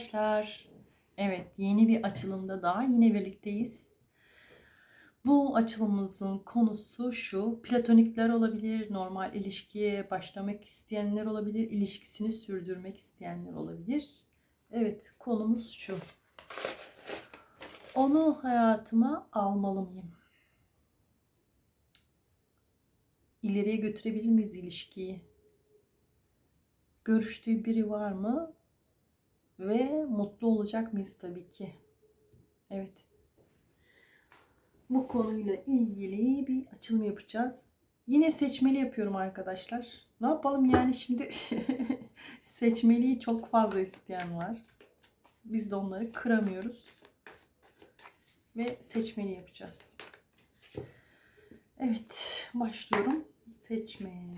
arkadaşlar. Evet, yeni bir açılımda daha yine birlikteyiz. Bu açılımımızın konusu şu. Platonikler olabilir, normal ilişkiye başlamak isteyenler olabilir, ilişkisini sürdürmek isteyenler olabilir. Evet, konumuz şu. Onu hayatıma almalı mıyım? İleriye götürebilir miyiz ilişkiyi? Görüştüğü biri var mı? Ve mutlu olacak mıyız tabii ki? Evet. Bu konuyla ilgili bir açılım yapacağız. Yine seçmeli yapıyorum arkadaşlar. Ne yapalım yani şimdi seçmeliyi çok fazla isteyen var. Biz de onları kıramıyoruz. Ve seçmeli yapacağız. Evet, başlıyorum. Seçmeye.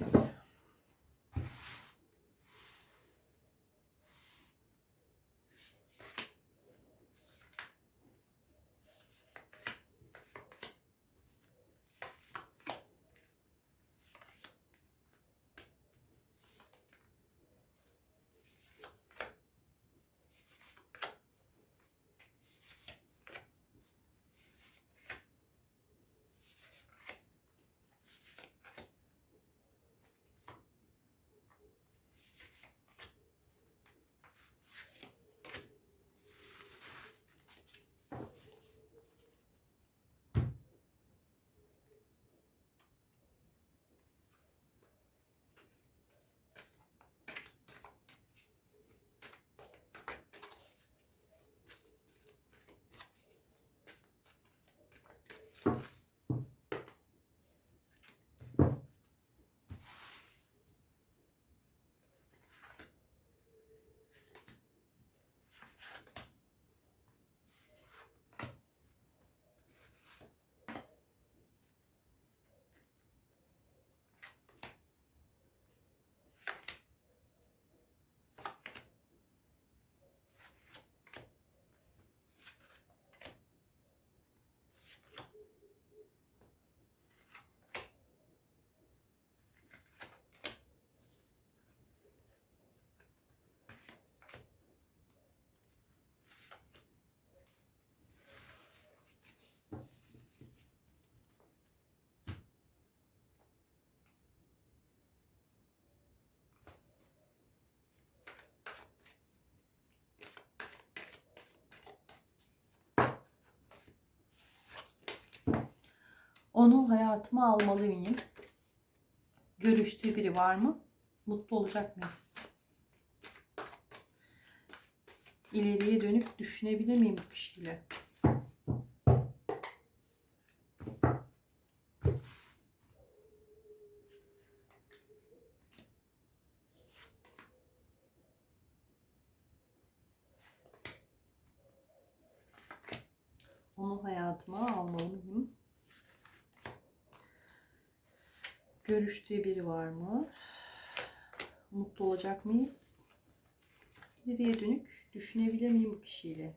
Onu hayatıma almalı mıyım? Görüştüğü biri var mı? Mutlu olacak mıyız? İleriye dönük düşünebilir miyim bu kişiyle? Onu hayatıma almalı mıyım? Görüştüğü biri var mı? Mutlu olacak mıyız? İleriye dönük düşünebilir miyim bu kişiyle?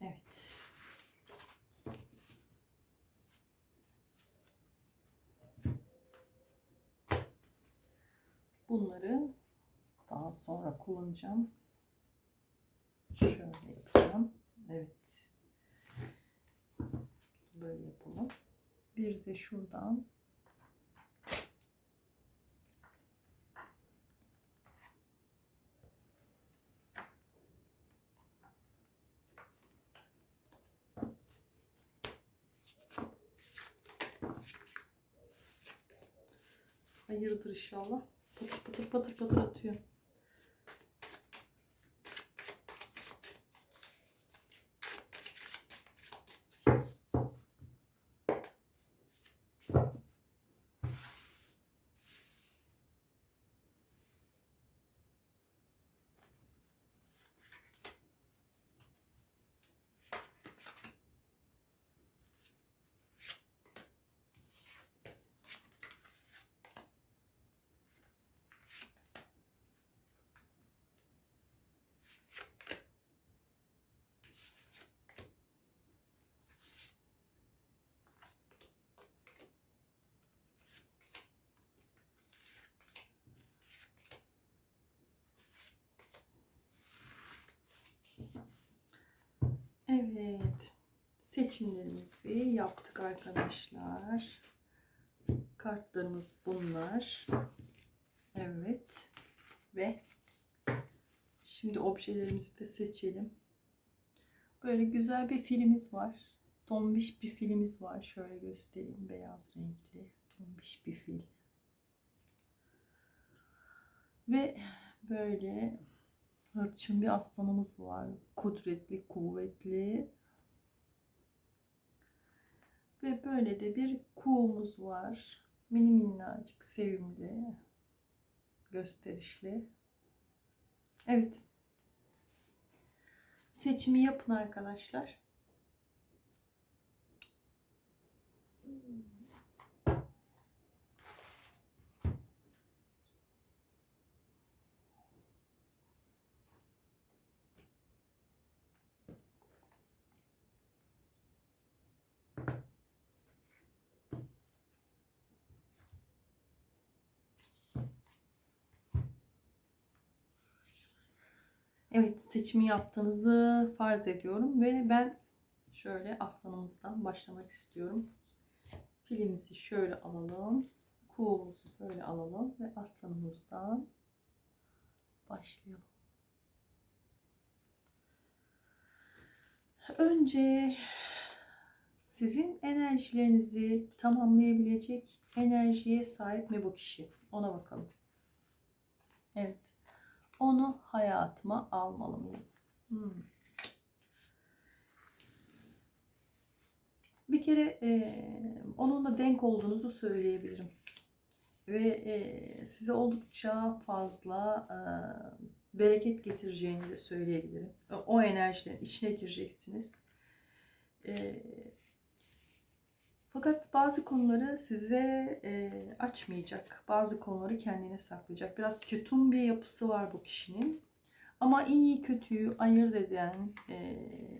Evet. Bunları daha sonra kullanacağım. Şöyle yapacağım. Evet. Böyle yapalım. Bir de şuradan Hayırdır inşallah. Patır patır patır patır atıyor. Seçimlerimizi yaptık arkadaşlar. Kartlarımız bunlar. Evet. Ve şimdi objelerimizi de seçelim. Böyle güzel bir filimiz var. Tombiş bir filimiz var. Şöyle göstereyim. Beyaz renkli. Tombiş bir fil. Ve böyle hırçın bir aslanımız var. Kudretli, kuvvetli. Ve böyle de bir kuğumuz var. Mini minnacık, sevimli, gösterişli. Evet. Seçimi yapın arkadaşlar. Evet seçimi yaptığınızı farz ediyorum ve ben şöyle aslanımızdan başlamak istiyorum. Filimizi şöyle alalım. Kuğumuzu böyle alalım ve aslanımızdan başlayalım. Önce sizin enerjilerinizi tamamlayabilecek enerjiye sahip mi bu kişi? Ona bakalım. Evet. Onu hayatıma almalı mıyım? Hmm. Bir kere e, onunla denk olduğunuzu söyleyebilirim. Ve e, size oldukça fazla e, bereket getireceğini de söyleyebilirim. O, enerjilerin içine gireceksiniz. E, fakat bazı konuları size e, açmayacak. Bazı konuları kendine saklayacak. Biraz ketum bir yapısı var bu kişinin. Ama iyi kötüyü ayırt eden, e,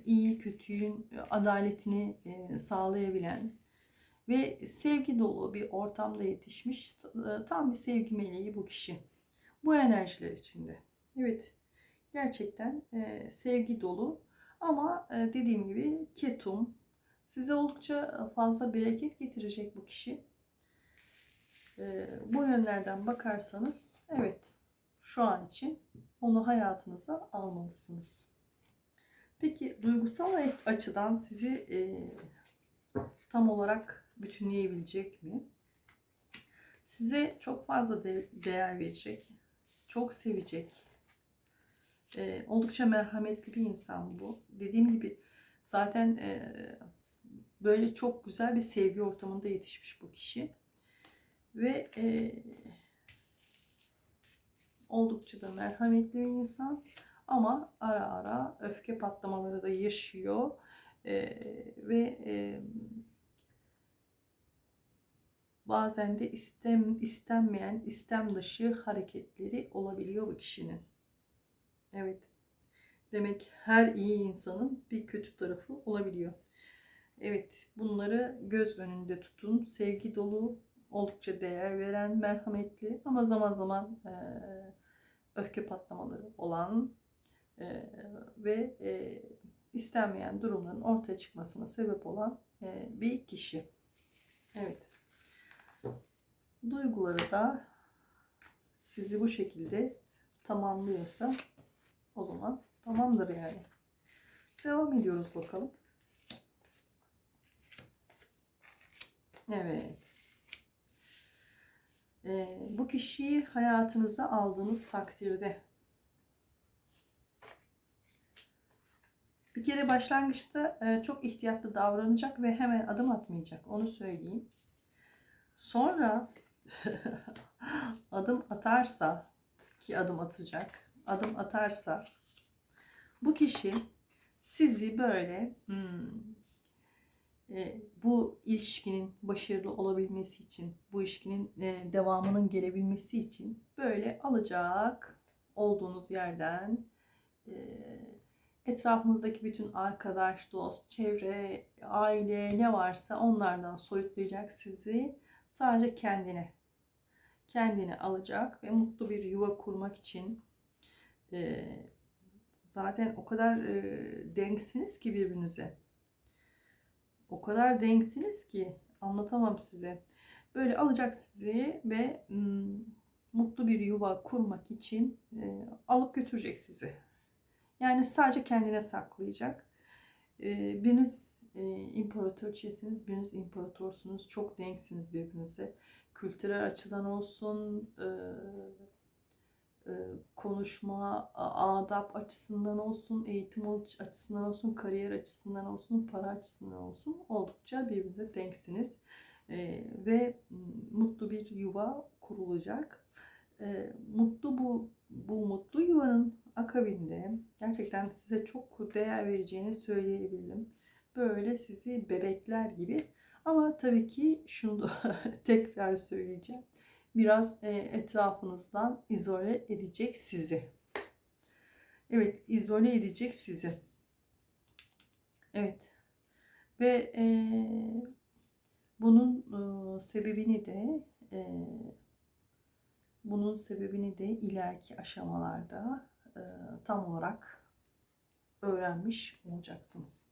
iyi kötüyün adaletini e, sağlayabilen ve sevgi dolu bir ortamda yetişmiş e, tam bir sevgi meleği bu kişi. Bu enerjiler içinde. Evet, gerçekten e, sevgi dolu ama e, dediğim gibi ketum, Size oldukça fazla bereket getirecek bu kişi. Ee, bu yönlerden bakarsanız evet şu an için onu hayatınıza almalısınız. Peki duygusal açıdan sizi e, tam olarak bütünleyebilecek mi? Size çok fazla de, değer verecek, çok sevecek, e, oldukça merhametli bir insan bu. Dediğim gibi zaten e, Böyle çok güzel bir sevgi ortamında yetişmiş bu kişi. Ve e, oldukça da merhametli bir insan. Ama ara ara öfke patlamaları da yaşıyor. E, ve e, bazen de istem istenmeyen, istem dışı hareketleri olabiliyor bu kişinin. Evet. Demek her iyi insanın bir kötü tarafı olabiliyor. Evet bunları göz önünde tutun. Sevgi dolu, oldukça değer veren, merhametli ama zaman zaman e, öfke patlamaları olan e, ve e, istenmeyen durumların ortaya çıkmasına sebep olan e, bir kişi. Evet. Duyguları da sizi bu şekilde tamamlıyorsa o zaman tamamdır yani. Devam ediyoruz bakalım. Evet. Ee, bu kişiyi hayatınıza aldığınız takdirde bir kere başlangıçta e, çok ihtiyatlı davranacak ve hemen adım atmayacak. Onu söyleyeyim. Sonra adım atarsa ki adım atacak. Adım atarsa bu kişi sizi böyle hmm, bu ilişkinin başarılı olabilmesi için, bu ilişkinin e, devamının gelebilmesi için böyle alacak olduğunuz yerden e, etrafınızdaki bütün arkadaş, dost, çevre, aile ne varsa onlardan soyutlayacak sizi. Sadece kendine, kendini alacak ve mutlu bir yuva kurmak için zaten o kadar denksiniz ki birbirinize O kadar denksiniz ki anlatamam size. Böyle alacak sizi ve mutlu bir yuva kurmak için e, alıp götürecek sizi. Yani sadece kendine saklayacak. E, biriniz e, imparatorçesiniz, biriniz imparatorsunuz. Çok denksiniz birbirinize. Kültürel açıdan olsun, konuşma, a- adap açısından olsun, eğitim açısından olsun, kariyer açısından olsun, para açısından olsun oldukça birbirine denksiniz. E, ve mutlu bir yuva kurulacak. E, mutlu bu bu mutlu yuvanın akabinde gerçekten size çok değer vereceğini söyleyebilirim. Böyle sizi bebekler gibi ama tabii ki şunu da tekrar söyleyeceğim. Biraz e, etrafınızdan izole edecek sizi. Evet, izole edecek sizi. Evet. Ve e, bunun e, sebebini de e, bunun sebebini de ileriki aşamalarda e, tam olarak öğrenmiş olacaksınız.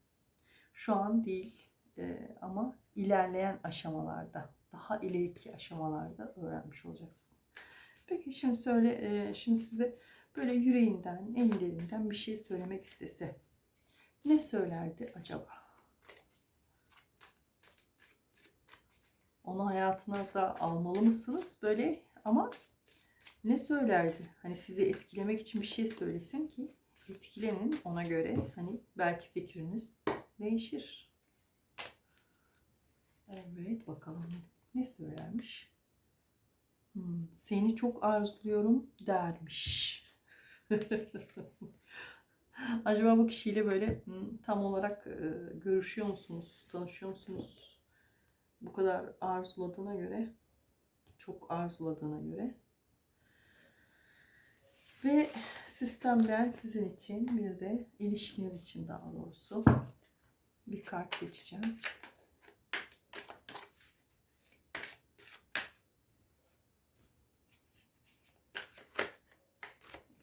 Şu an değil e, ama ilerleyen aşamalarda, daha ileriki aşamalarda öğrenmiş olacaksınız. Peki şimdi söyle, e, şimdi size böyle yüreğinden, en derinden bir şey söylemek istese ne söylerdi acaba? Onu hayatınıza almalı mısınız böyle ama ne söylerdi? Hani sizi etkilemek için bir şey söylesin ki etkilenin ona göre hani belki fikriniz değişir. Evet bakalım ne söylermiş. Hmm, seni çok arzuluyorum dermiş. Acaba bu kişiyle böyle hmm, tam olarak e, görüşüyor musunuz, tanışıyor musunuz? Bu kadar arzuladığına göre, çok arzuladığına göre. Ve sistemden sizin için bir de ilişkiniz için daha doğrusu bir kart seçeceğim.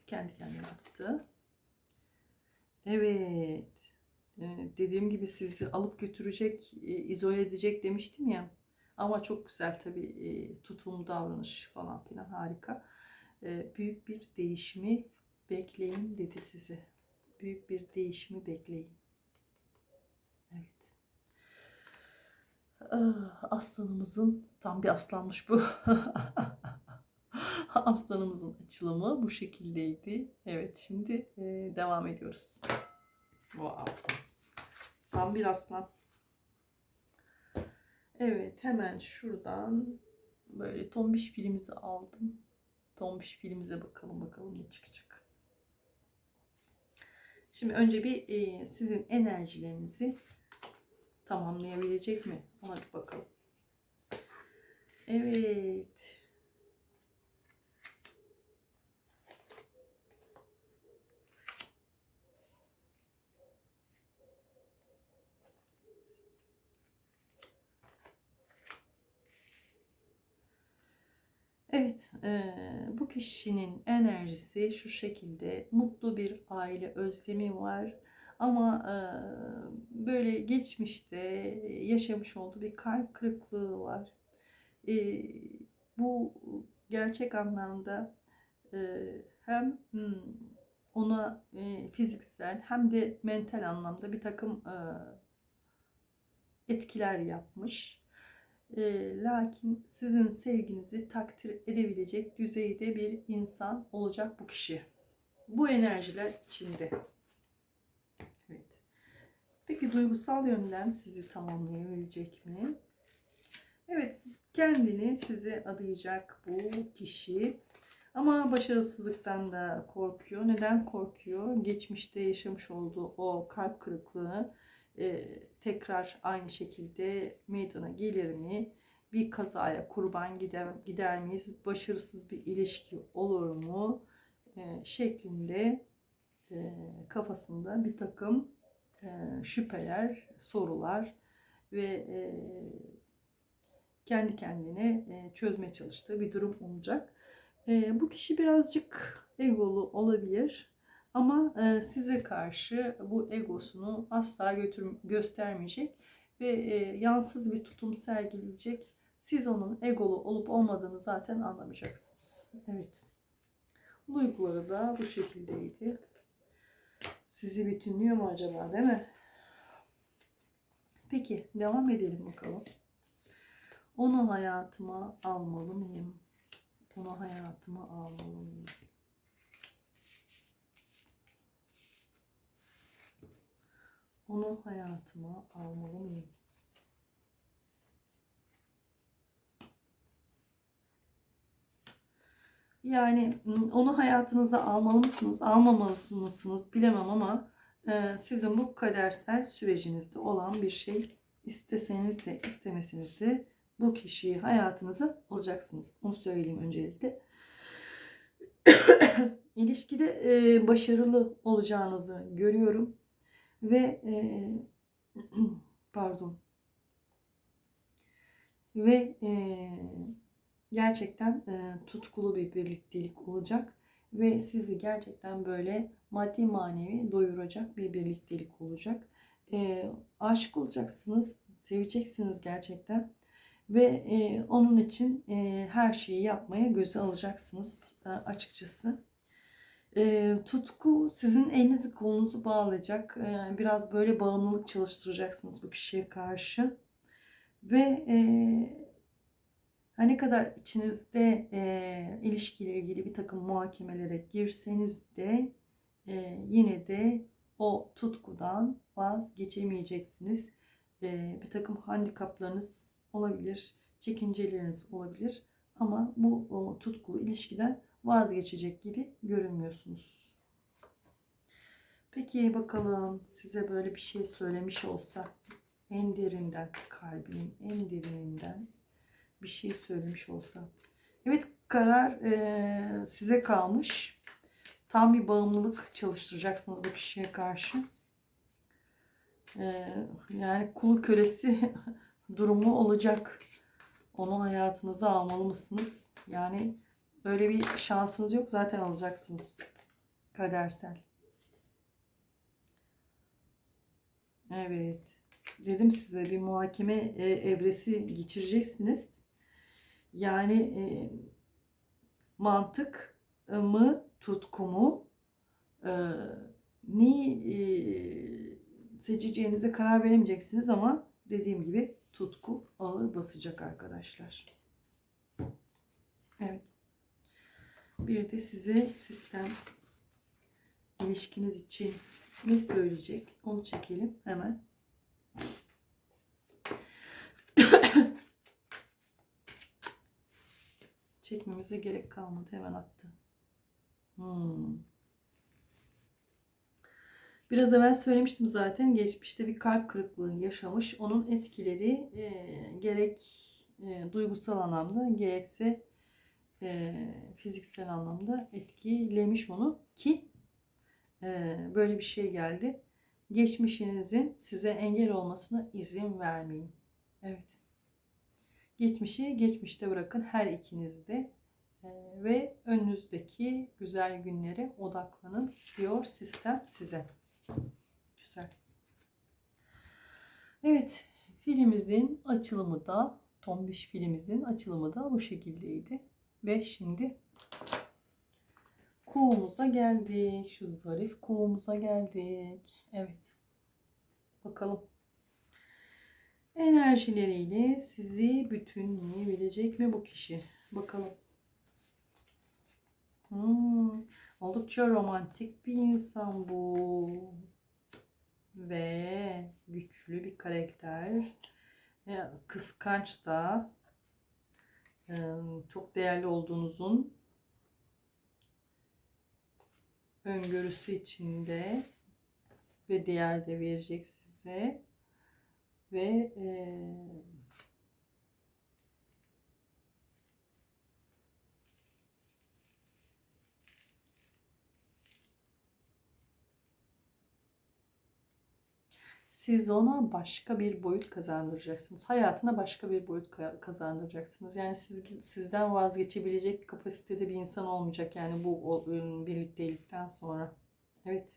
Kendi kendine attı. Evet. Ee, dediğim gibi sizi alıp götürecek, e, izole edecek demiştim ya. Ama çok güzel tabii e, tutum, davranış falan filan harika. E, büyük bir değişimi bekleyin dedi size. Büyük bir değişimi bekleyin. Evet. Ah, Aslanımızın tam bir aslanmış bu. Aslanımızın açılımı bu şekildeydi. Evet şimdi e, devam ediyoruz. Wow. Tam bir aslan. Evet hemen şuradan böyle tombiş filimizi aldım. Tombiş filmize bakalım bakalım ne çıkacak. Şimdi önce bir e, sizin enerjilerinizi tamamlayabilecek mi? Ona bir bakalım. Evet. Evet, eee, bu kişinin enerjisi şu şekilde mutlu bir aile özlemi var ama eee, böyle geçmişte yaşamış olduğu bir kalp kırıklığı var. Eee, bu gerçek anlamda eee, hem hmm, ona eee, fiziksel hem de mental anlamda bir takım eee, etkiler yapmış. E, lakin sizin sevginizi takdir edebilecek düzeyde bir insan olacak bu kişi. Bu enerjiler içinde. Evet. Peki duygusal yönden sizi tamamlayabilecek mi? Evet, kendini size adayacak bu kişi. Ama başarısızlıktan da korkuyor. Neden korkuyor? Geçmişte yaşamış olduğu o kalp kırıklığı e, tekrar aynı şekilde meydana gelir mi? Bir kazaya kurban gider, gider miyiz? Başarısız bir ilişki olur mu? E, şeklinde e, kafasında bir takım e, şüpheler, sorular ve e, kendi kendine e, çözmeye çalıştığı bir durum olacak. E, bu kişi birazcık egolu olabilir. Ama e, size karşı bu egosunu asla götür, göstermeyecek ve e, yansız bir tutum sergileyecek. Siz onun egolu olup olmadığını zaten anlamayacaksınız. Evet. Duyguları da bu şekildeydi. Sizi bütünlüyor mu acaba değil mi? Peki devam edelim bakalım. Onu hayatıma almalı mıyım? Onu hayatıma almalı mıyım? Onu hayatıma almalı mıyım? Yani onu hayatınıza almalı mısınız, almamalı mısınız bilemem ama sizin bu kadersel sürecinizde olan bir şey isteseniz de istemeseniz de bu kişiyi hayatınıza alacaksınız. Onu söyleyeyim öncelikle. İlişkide başarılı olacağınızı görüyorum ve e, pardon ve e, gerçekten e, tutkulu bir birliktelik olacak ve sizi gerçekten böyle maddi manevi doyuracak bir birliktelik olacak. E, aşık olacaksınız, seveceksiniz gerçekten ve e, onun için e, her şeyi yapmaya göze alacaksınız e, açıkçası. E, tutku sizin elinizi kolunuzu bağlayacak. E, biraz böyle bağımlılık çalıştıracaksınız bu kişiye karşı. Ve e, ne kadar içinizde e, ilişkiyle ilgili bir takım muhakemelere girseniz de e, yine de o tutkudan vazgeçemeyeceksiniz. E, bir takım handikaplarınız olabilir, çekinceleriniz olabilir. Ama bu o, tutkulu ilişkiden vazgeçecek gibi görünmüyorsunuz. Peki bakalım size böyle bir şey söylemiş olsa en derinden, kalbinin en derininden bir şey söylemiş olsa. Evet karar e, size kalmış. Tam bir bağımlılık çalıştıracaksınız bu kişiye karşı. E, yani kulu kölesi durumu olacak. Onu hayatınıza almalı mısınız? Yani Öyle bir şansınız yok zaten alacaksınız. Kadersel. Evet. Dedim size bir muhakeme e, evresi geçireceksiniz. Yani e, mantık mı, tutku mu, e, neyi e, seçeceğinize karar veremeyeceksiniz ama dediğim gibi tutku ağır basacak arkadaşlar. Evet. Bir de size sistem ilişkiniz için ne söyleyecek onu çekelim hemen. Çekmemize gerek kalmadı. Hemen attı. Hmm. Biraz evvel söylemiştim zaten. Geçmişte bir kalp kırıklığı yaşamış. Onun etkileri e, gerek e, duygusal anlamda gerekse e, fiziksel anlamda etkilemiş onu ki e, böyle bir şey geldi. Geçmişinizin size engel olmasına izin vermeyin. Evet. Geçmişi geçmişte bırakın her ikiniz de e, ve önünüzdeki güzel günlere odaklanın diyor sistem size. Güzel. Evet, filimizin açılımı da Tombiş filimizin açılımı da bu şekildeydi. Ve şimdi kuğumuza geldik. Şu zarif kuğumuza geldik. Evet. Bakalım. Enerjileriyle sizi bütünleyebilecek mi bu kişi? Bakalım. Hmm, oldukça romantik bir insan bu. Ve güçlü bir karakter. Kıskanç da çok değerli olduğunuzun öngörüsü içinde ve değer de verecek size. Ve siz ona başka bir boyut kazandıracaksınız. Hayatına başka bir boyut kazandıracaksınız. Yani siz sizden vazgeçebilecek kapasitede bir insan olmayacak yani bu birliktelikten sonra. Evet.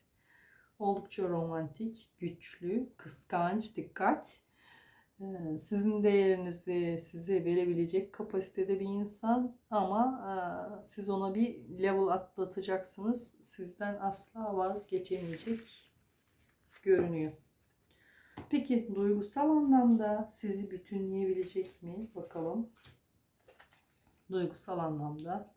Oldukça romantik, güçlü, kıskanç, dikkat. Ee, Sizin değerinizi size verebilecek kapasitede bir insan ama e, siz ona bir level atlatacaksınız. Sizden asla vazgeçemeyecek görünüyor. Peki duygusal anlamda sizi bütünleyebilecek mi? Bakalım. Duygusal anlamda.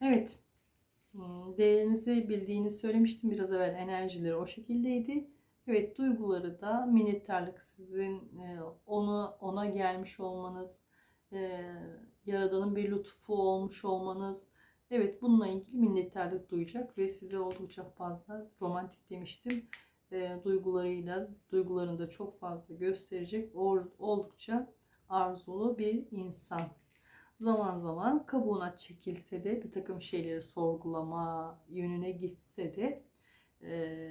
Evet. Hmm, Değerinizi bildiğini söylemiştim biraz evvel. Enerjileri o şekildeydi. Evet, duyguları da minnettarlık sizin e, onu ona gelmiş olmanız, e, Yaradan'ın bir lütfu olmuş olmanız. Evet, bununla ilgili minnettarlık duyacak ve size oldukça fazla romantik demiştim. E, duygularıyla, duygularını da çok fazla gösterecek. Or- oldukça arzulu bir insan zaman zaman kabuğuna çekilse de bir takım şeyleri sorgulama yönüne gitse de e,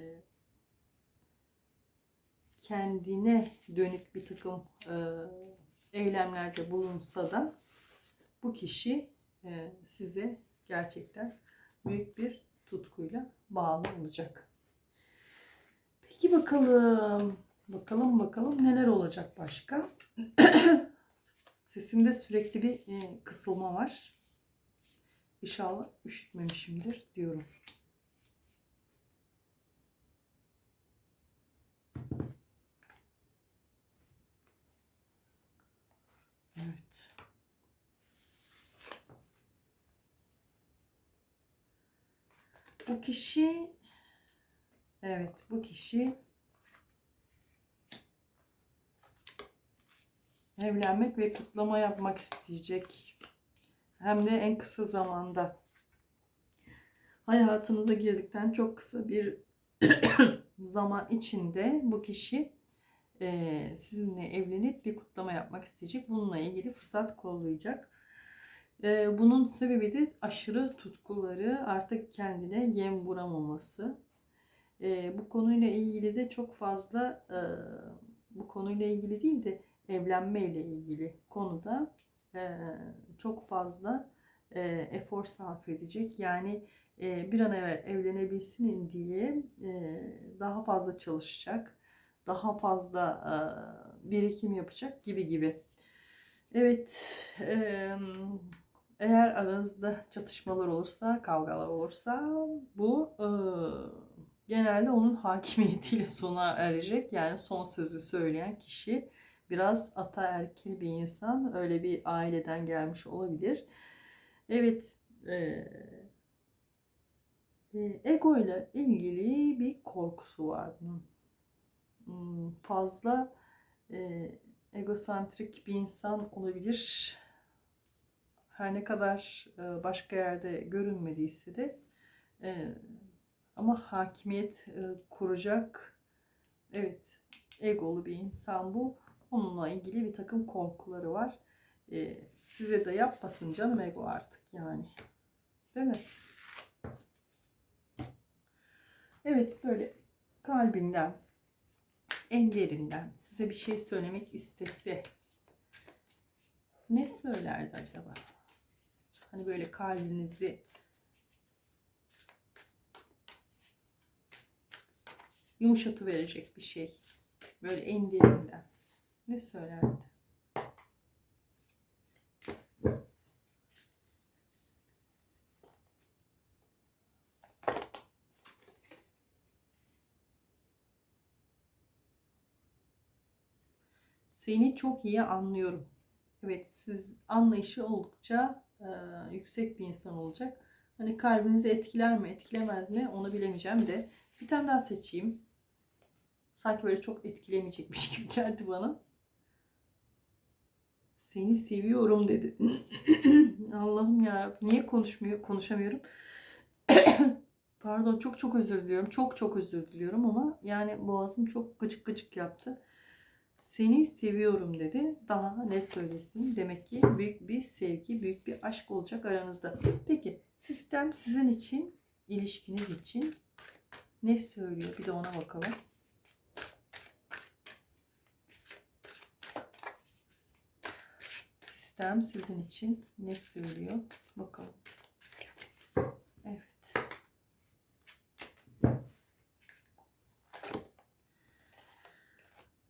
kendine dönük bir takım e, eylemlerde bulunsa da bu kişi e, size gerçekten büyük bir tutkuyla bağlı olacak. Peki bakalım, bakalım bakalım neler olacak başka? Sesimde sürekli bir e, kısılma var. İnşallah üşütmemişimdir diyorum. Evet. Bu kişi evet bu kişi evlenmek ve kutlama yapmak isteyecek. Hem de en kısa zamanda. Hayatınıza girdikten çok kısa bir zaman içinde bu kişi sizinle evlenip bir kutlama yapmak isteyecek. Bununla ilgili fırsat kollayacak. E, bunun sebebi de aşırı tutkuları artık kendine yem vuramaması. E, bu konuyla ilgili de çok fazla e, bu konuyla ilgili değil de evlenme ile ilgili konuda e, çok fazla e, efor sarf edecek. Yani e, bir an evvel evlenebilsin diye e, daha fazla çalışacak, daha fazla e, birikim yapacak gibi gibi. Evet, e, eğer aranızda çatışmalar olursa, kavgalar olursa bu e, genelde onun hakimiyetiyle sona erecek. Yani son sözü söyleyen kişi biraz ataerkil bir insan. Öyle bir aileden gelmiş olabilir. Evet, e, e, ego ile ilgili bir korkusu var. Hmm, fazla e, egosantrik bir insan olabilir. Her ne kadar e, başka yerde görünmediyse de e, ama hakimiyet e, kuracak evet egolu bir insan bu. Onunla ilgili bir takım korkuları var. Size de yapmasın canım ego artık yani. Değil mi? Evet böyle kalbinden, en derinden size bir şey söylemek istese ne söylerdi acaba? Hani böyle kalbinizi yumuşatı verecek bir şey. Böyle en derinden. Ne söylerdi? Seni çok iyi anlıyorum. Evet, siz anlayışı oldukça e, yüksek bir insan olacak. Hani kalbinizi etkiler mi, etkilemez mi onu bilemeyeceğim de. Bir tane daha seçeyim. Sanki böyle çok etkilemeyecekmiş gibi geldi bana. Seni seviyorum dedi. Allah'ım ya niye konuşmuyor konuşamıyorum. Pardon çok çok özür diliyorum. Çok çok özür diliyorum ama yani boğazım çok gıcık gıcık yaptı. Seni seviyorum dedi. Daha ne söylesin? Demek ki büyük bir sevgi, büyük bir aşk olacak aranızda. Peki sistem sizin için, ilişkiniz için ne söylüyor? Bir de ona bakalım. Sistem sizin için ne söylüyor? Bakalım. Evet.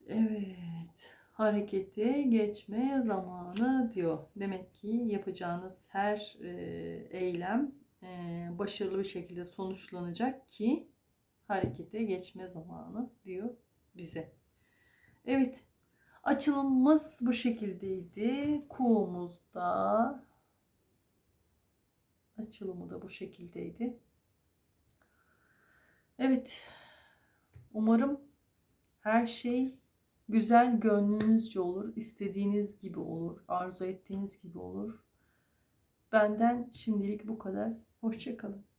Evet. Harekete geçme zamanı diyor. Demek ki yapacağınız her e, eylem e, başarılı bir şekilde sonuçlanacak ki harekete geçme zamanı diyor bize. Evet. Açılımımız bu şekildeydi. Kuğumuz da açılımı da bu şekildeydi. Evet. Umarım her şey güzel gönlünüzce olur, istediğiniz gibi olur, arzu ettiğiniz gibi olur. Benden şimdilik bu kadar. Hoşçakalın.